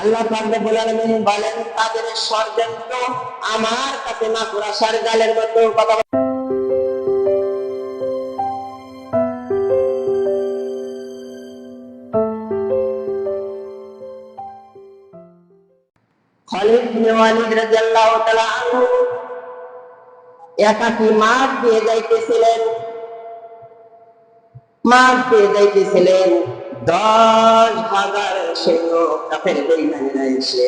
আল্লাহ রব্বুল বলেন, তাদের ষড়যন্ত্র আমার কাছে না মাকুরাশার জালের মতো কথা একাকী মাঠ দিয়ে যাইতেছিলেন। মাঠ দিয়ে যাইতেছিলেন। দশ হাজার সৈন্য কাফের বেইমানেরা এসে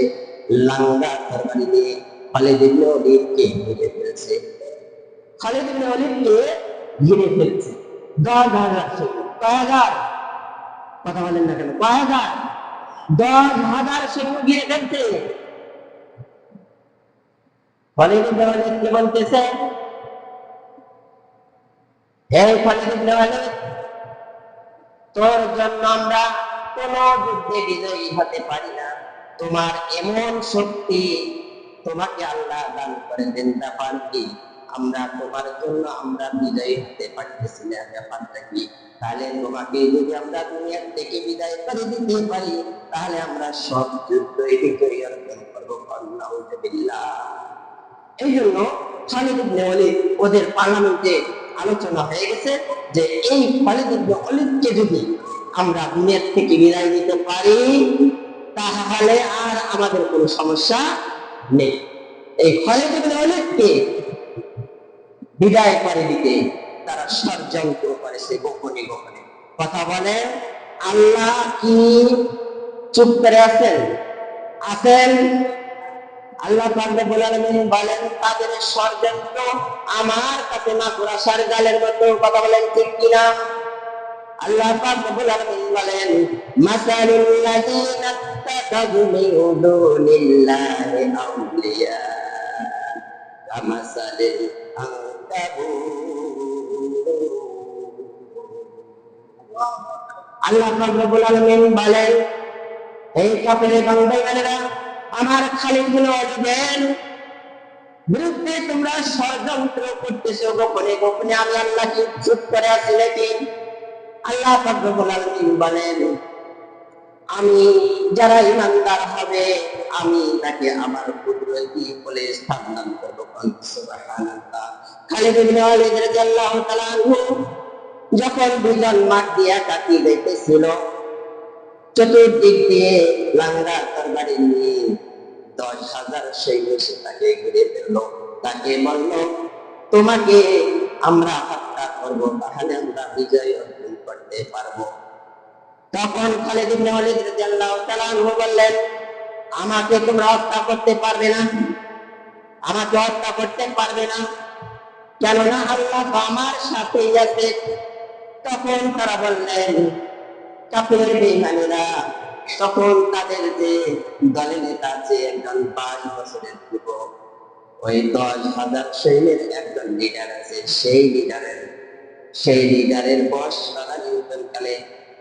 লাঙ্গা তরবারি দিয়ে খালিদ ইবনে ওয়ালিদকে ঘিরে ফেলছে। খালিদ ইবনে ওয়ালিদকে ঘিরে ফেলছে। দশ হাজার সৈন্য, কয় কথা বলেন না কেন, কয় হাজার? দশ হাজার সৈন্য ঘিরে ফেলছে। খালিদ ইবনে ওয়ালিদ বলতেছে? হে খালিদ ইবনে ওয়ালিদ তোর জন্য আমরা কোন যুদ্ধে বিজয়ী হতে পারি না। তোমার এমন শক্তি তোমাকে আল্লাহ দান করে দেন ব্যাপার কি? আমরা তোমার জন্য আমরা বিজয়ী হতে পারতেছি না ব্যাপারটা কি? তাহলে তোমাকে যদি আমরা দুনিয়া থেকে বিদায় করে দিতে পারি, তাহলে আমরা সব যুদ্ধ বিজয়ী অর্জন করব আল্লাহ এই জন্য খালিদ ইবনে ওয়ালিদ ওদের পার্লামেন্টে আলোচনা হয়ে গেছে যে এই খালিদ ইবনে ওয়ালিদকে যদি আমরা দুনিয়ার থেকে বিদায় দিতে পারি, তাহলে আর আমাদের কোনো সমস্যা নেই। এই খালিদ ইবনে ওয়ালিদকে বিদায় করে দিতে। তারা ষড়যন্ত্র করেছে গোপনে গোপনে। কথা বলে, আল্লাহ কি চুপ করে আছেন? আছেন? আল্লাহ বলেন, তাদের ষড়যন্ত্র আমার কাছে না ঘোরা সার জালের মতো। কথা বলেন ঠিক কিনা? আল্লাহ বলেন এই বান্দাইমানেরা আমার খালিদ বিন ওয়ালিদের বিরুদ্ধে তোমরা ষড়যন্ত্র করতেছো গোপনে গোপনে আমি আল্লাহ কি চুপ করে আছি নাকি? আল্লাহ পাক রব্বুল বলেন, আমি যারা ইমানদার হবে, আমি তাকে আমার কুদরতি বলে স্থানান্তর করব। সুবহানাল্লাহ। খালিদ বিন ওয়ালিদ রাদিয়াল্লাহু তাআলা যখন দুজন মাঠ দিয়া কাটিয়ে যাইতেছিল, চতুর্দিক দিয়ে লাঙ্গা তরবারি নিয়ে দশ হাজার সৈন্য সে তাকে ঘিরে ফেলল। তাকে বলল, তোমাকে আমরা হত্যা করব, তাহলে আমরা বিজয় করতে পারব। তখন খালিদ ইবনে ওয়ালিদ রাদিয়াল্লাহু তাআলা আনহু বললেন, আমাকে তোমরা হত্যা করতে পারবে না। আমাকে হত্যা করতে পারবে না। কেননা আল্লাহ আমার সাথেই আছে তখন তারা বললেন কাপের বেইমানেরা তখন তাদের যে দলের নেতা আছে একজন পাঁচ বছরের যুবক, ওই দশ হাজার সৈন্যের একজন লিডার আছে, সেই লিডারের সেই লিডারের বয়স কালে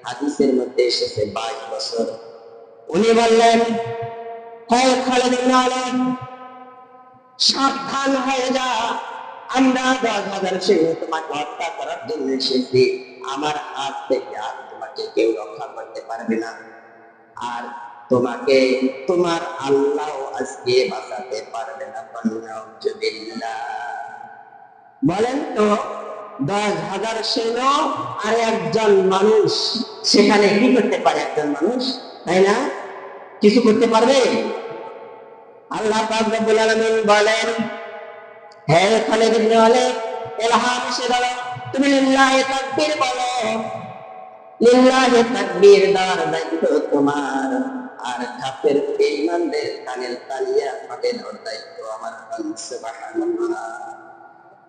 হাদিসের মধ্যে এসেছে বাইশ বছর। উনি বললেন হ্যাঁ সাবধান হয়ে যা। আমরা দশ হাজার সৈন্য তোমাকে হত্যা করার জন্য এসেছি। আমার হাত থেকে আর তোমাকে কেউ রক্ষা করতে পারবে না। আর তোমাকে তোমার আল্লাহ আজকে বাঁচাতে পারবে না। বলেন তো। দশ হাজার সৈন্য আর একজন মানুষ। সেখানে কি করতে পারে একজন মানুষ? তাই না? কিছু করতে পারবে? আল্লাহ রব্বুল বলেন, হে ইবনে তুমি লিল্লাহি তাকবীর বলো। লিল্লাহি তাকবীর দেওয়ার দায়িত্ব তোমার। আর কাফের বেঈমানদের কানের তালিয়া দায়িত্ব আমার সুবহানাল্লাহ।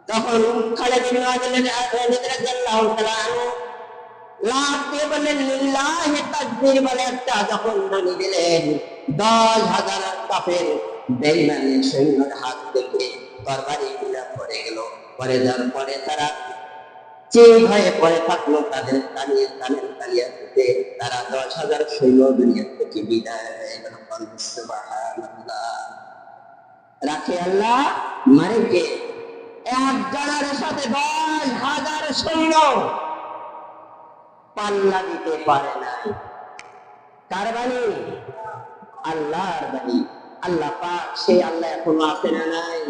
তখন খালিদ ইবনে ওয়ালিদ রাদিয়াল্লাহু তাআলা লিল্লাহি তাকবীর বলে একটা যখন দিলেন দশ হাজার কাফের বেঈমানের সৈন্যের হাত থেকে তরবারি গুলা পড়ে গেল। পরে যাওয়ার পরে তারা চেয়ে ভয়ে পড়ে থাকল, তাদের কানিয়ে কানের কালিয়া থেকে তারা দশ হাজার সৈন্য দুনিয়া থেকে বিদায় হয়ে গেল। রাখে আল্লাহ, মারে কে? একজনের সাথে দশ হাজার সৈন্য পাল্লা দিতে পারে নাই। কার বাণী? আল্লাহর বাণী। আল্লাহ পাক সে আল্লাহ এখনও আসে না নাই?